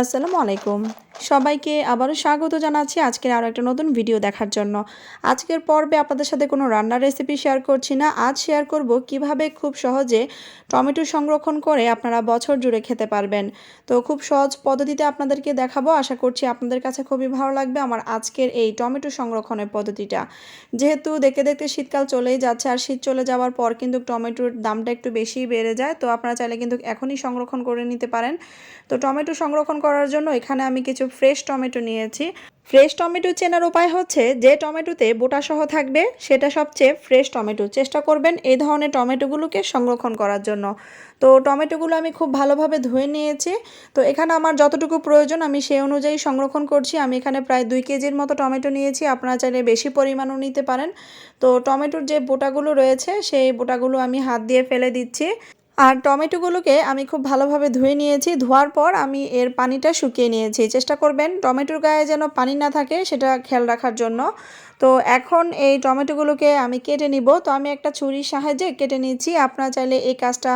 আসসালামু আলাইকুম। সবাইকে আবারও স্বাগত জানাচ্ছি আজকের আরও একটা নতুন ভিডিও দেখার জন্য। আজকের পর্বে আপনাদের সাথে কোনো রান্নার রেসিপি শেয়ার করছি না। আজ শেয়ার করব কীভাবে খুব সহজে টমেটো সংরক্ষণ করে আপনারা বছর জুড়ে খেতে পারবেন। তো খুব সহজ পদ্ধতিতে আপনাদেরকে দেখাবো। আশা করছি আপনাদের কাছে খুবই ভালো লাগবে আমার আজকের এই টমেটো সংরক্ষণের পদ্ধতিটা। যেহেতু দেখতে দেখতে শীতকাল চলেই যাচ্ছে আর শীত চলে যাওয়ার পর কিন্তু টমেটোর দামটা একটু বেশি বেড়ে যায়। তো আপনারা চাইলে কিন্তু এখনই সংরক্ষণ করে নিতে পারেন। তো টমেটো সংরক্ষণ করার জন্য এখানে আমি কিছু ফ্রেশ টমেটো নিয়েছি। ফ্রেশ টমেটো চেনার উপায় হচ্ছে, যে টমেটোতে বোটা সহ থাকবে, সেটা সবচেয়ে ফ্রেশ টমেটো। চেষ্টা করবেন এই ধরনের টমেটোগুলোকে সংরক্ষণ করার জন্য। তো টমেটোগুলো আমি খুব ভালোভাবে ধুয়ে নিয়েছি। তো এখানে আমার যতটুকু প্রয়োজন, আমি সেই অনুযায়ী সংরক্ষণ করছি। আমি এখানে প্রায় দুই কেজির মতো টমেটো নিয়েছি, আপনারা চাইলে বেশি পরিমাণও নিতে পারেন। তো টমেটোর যে বোটাগুলো রয়েছে, সেই বোটাগুলো আমি হাত দিয়ে ফেলে দিচ্ছি। আর টমেটোগুলোকে আমি খুব ভালোভাবে ধুয়ে নিয়েছি। ধোয়ার পর আমি এর পানিটা শুকিয়ে নিয়েছি। চেষ্টা করবেন টমেটোর গায়ে যেন পানি না থাকে সেটা খেয়াল রাখার জন্য। তো এখন এই টমেটোগুলোকে আমি কেটে নিব। তো আমি একটা ছুরির সাহায্যে কেটে নিচ্ছি আপনারা চাইলে এই কাজটা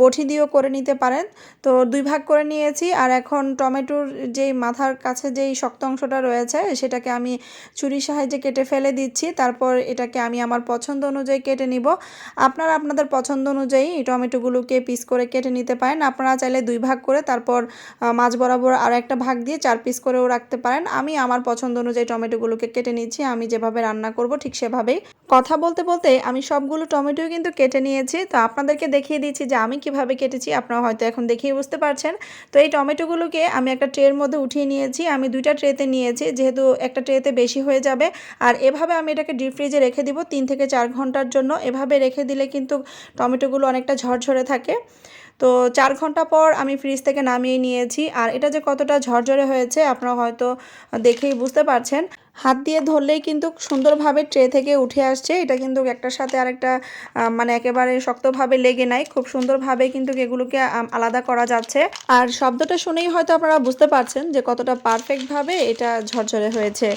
বটি দিয়েও করে নিতে পারেন। তো দুই ভাগ করে নিয়েছি আর এখন টমেটোর যেই মাথার কাছে যেই শক্ত অংশটা রয়েছে সেটাকে আমি ছুরির সাহায্যে কেটে ফেলে দিচ্ছি। তারপর এটাকে আমি আমার পছন্দ অনুযায়ী কেটে নিব। আপনারা আপনাদের পছন্দ অনুযায়ী টমেটোগুলোকে পিস করে কেটে নিতে পারেন। আপনারা চাইলে দুই ভাগ করে তারপর মাছ বরাবর আর একটা ভাগ দিয়ে চার পিস করেও রাখতে পারেন। আমি আমার পছন্দ অনুযায়ী টমেটোগুলোকে কেটে নিচ্ছি আমি যেভাবে রান্না করব ঠিক সেভাবেই। কথা বলতে বলতে আমি সবগুলো টমেটোই কিন্তু কেটে নিয়েছি। তো আপনাদেরকে দেখিয়ে দিচ্ছি যে আমি কীভাবে কেটেছি। আপনারা হয়তো এখন দেখিয়ে বুঝতে পারছেন। তো এই টমেটোগুলোকে আমি একটা ট্রের মধ্যে উঠিয়ে নিয়েছি। আমি দুইটা ট্রেতে নিয়েছি। যেহেতু একটা ট্রেতে বেশি হয়ে যাবে। আর এভাবে আমি এটাকে ডিপ ফ্রিজে রেখে দিব তিন থেকে চার ঘণ্টার জন্য। এভাবে রেখে দিলে কিন্তু টমেটোগুলো অনেকটা ঝরঝরে থাকে। তো চার ঘণ্টা পর আমি ফ্রিজ থেকে নামিয়ে নিয়েছি। আর এটা যে কতটা ঝরঝরে হয়েছে, আপনারা হয়তো দেখেই বুঝতে পারছেন। হাত দিয়ে ধরলেই কিন্তু সুন্দরভাবে ট্রে থেকে উঠে আসছে। এটা কিন্তু একটার সাথে আরেকটা মানে একেবারে শক্তভাবে লেগে নাই। খুব সুন্দরভাবে কিন্তু এগুলোকে আলাদা করা যাচ্ছে। আর শব্দটা শুনেই হয়তো আপনারা বুঝতে পারছেন যে কতটা পারফেক্টভাবে এটা ঝরঝরে হয়েছে।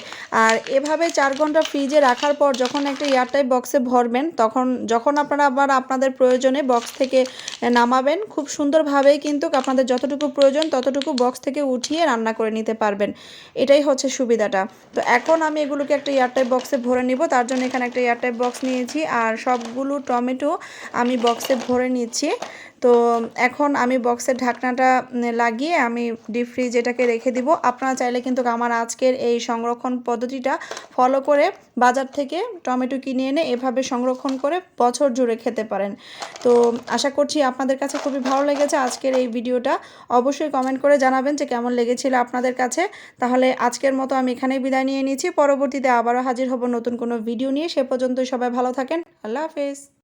আর এভাবে চার ঘণ্টা ফ্রিজে রাখার পর যখন একটা এয়ারটাইপ বক্সে ভরবেন, তখন, যখন আপনারা আবার আপনাদের প্রয়োজনে বক্স থেকে নামাবেন খুব সুন্দরভাবেই কিন্তু আপনাদের যতটুকু প্রয়োজন ততটুকু বক্স থেকে উঠিয়ে রান্না করে নিতে পারবেন। এটাই হচ্ছে সুবিধাটা। তো এখন আমি এগুলোকে একটা এয়ারটাইপ বক্সে ভরে নিব। তার জন্য এখানে একটা এয়ারটাইপ বক্স নিয়েছি। আর সবগুলো টমেটো আমি বক্সে ভরে নিচ্ছি। তো এখন আমি বক্সের ঢাকনাটা লাগিয়ে আমি ডিপ ফ্রিজ এটাকে রেখে দিব। আপনারা চাইলে কিন্তু আমার আজকের এই সংরক্ষণ পদ্ধতিটা ফলো করে বাজার থেকে টমেটো কিনে এনে এভাবে সংরক্ষণ করে বছর জুড়ে খেতে পারেন। তো আশা করছি আপনাদের কাছে খুবই ভালো লেগেছে আজকের এই ভিডিওটা। অবশ্যই কমেন্ট করে জানাবেন যে কেমন লেগেছিল আপনাদের কাছে। তাহলে আজকের মতো আমি এখানেই বিদায় নিয়ে নিয়েছি পরবর্তীতে আবারও হাজির হব নতুন কোনো ভিডিও নিয়ে। সে পর্যন্ত সবাই ভালো থাকেন। আল্লাহ হাফেজ।